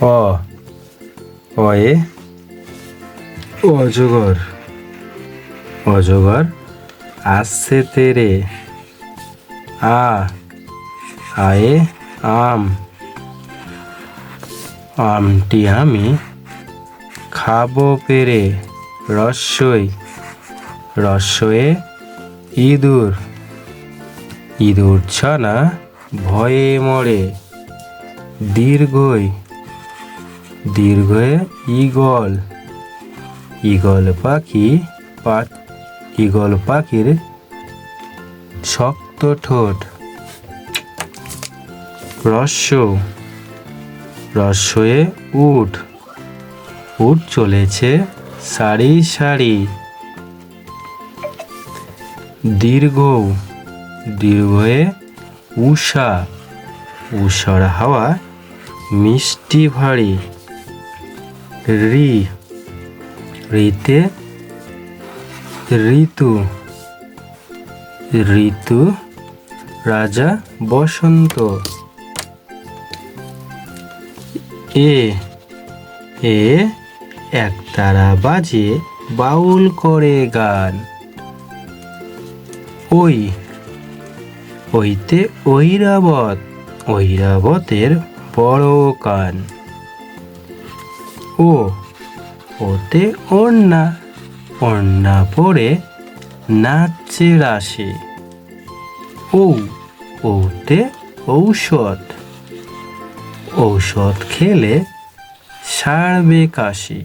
অ অয়ে অজগর। অজগর আসছে তেরে। আ। আয়ে আম। আমটি আমি খাব পেরে। রস্যই রস্যয়ে ইঁদুর। ইঁদুর ছানা ভয়ে মরে। দীর্ঘই দীর্ঘয়ে ঈগল। ঈগল পাখি পা ঈগল পাখির শক্ত ঠোঁট। রস্য রস্যয়ে উঠ উঠ চলেছে সারি সারি। দীর্ঘ। দীর্ঘয়ে উষা। উষার হাওয়া মিষ্টি ভারী। রি রিতে ঋতু ঋতু রাজা বসন্ত এ এ একতারা বাজে বাউল করে গান ওই ওইতে ঐরাবত ঐরাবতের বড় কান ও ওতে ওড়না ওড়না পরে নাচে রাশে। ও ওতে ঔষধ। ঔষধ খেলে সারবে কাশি।